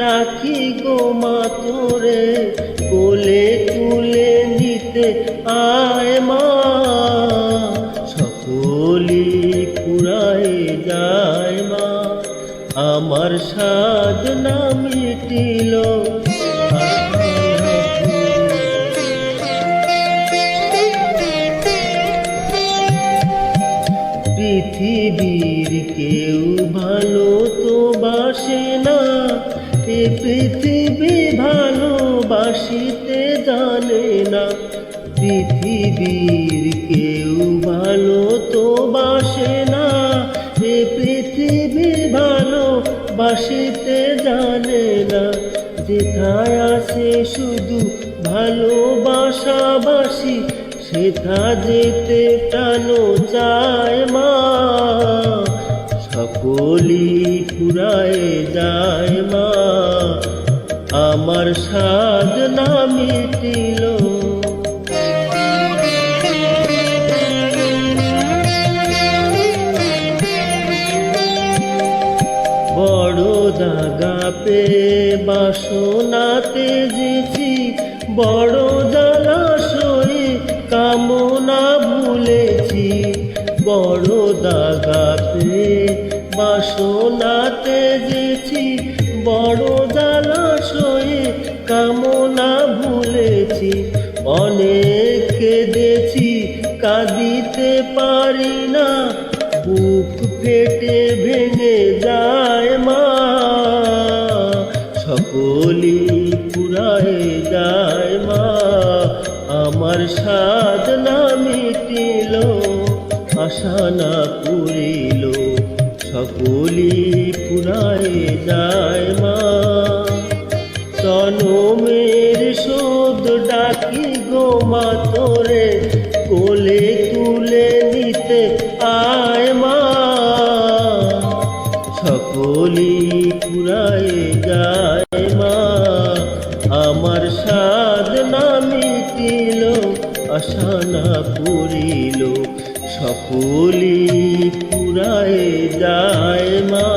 ডাকি গো মা তোরে, কোলে তুলে নিতে আয় মা। সকলি পুরায় যায় মা, আমার সাধ না মিটিল। পৃথিবীর কেউ ভালো তো বাসে না এ পৃথিবী ভালোবাসিতে জানে না। পৃথিবীর কেউ ভালো তো বাসে না। এ পৃথিবী ভালোবাসিতে জানে না। যেথায় আসে শুধু ভালোবাসাবাসি, সেথা যেতে টানো যায় মা। সকলি পুরায় যায় মা। আমার সাধ না মিটিল। বড় দাগা পে বাসনাতে যেছি বড় জলাশয়ে কামনা ভুলেছি। বড় দাগা পে বাসনাতে যেছি বড় জলাশয়ে কামনা ভুলেছি, অনেক কেঁদেছি, কাঁদিতে পারি না, বুক ফেটে ভেঙে যায় মা। সকলি পুরায় যায় মা, আমার সাধ না মিটিল। আশা না পুরিল সকলি পুরায় যায় মা। তনমের শোধ ডাকি গো মা তোরে, কোলে তুলে নিতে আয় মা। সকলি পুরায় আশা না পুরিল সকলি পুরায় যায় মা।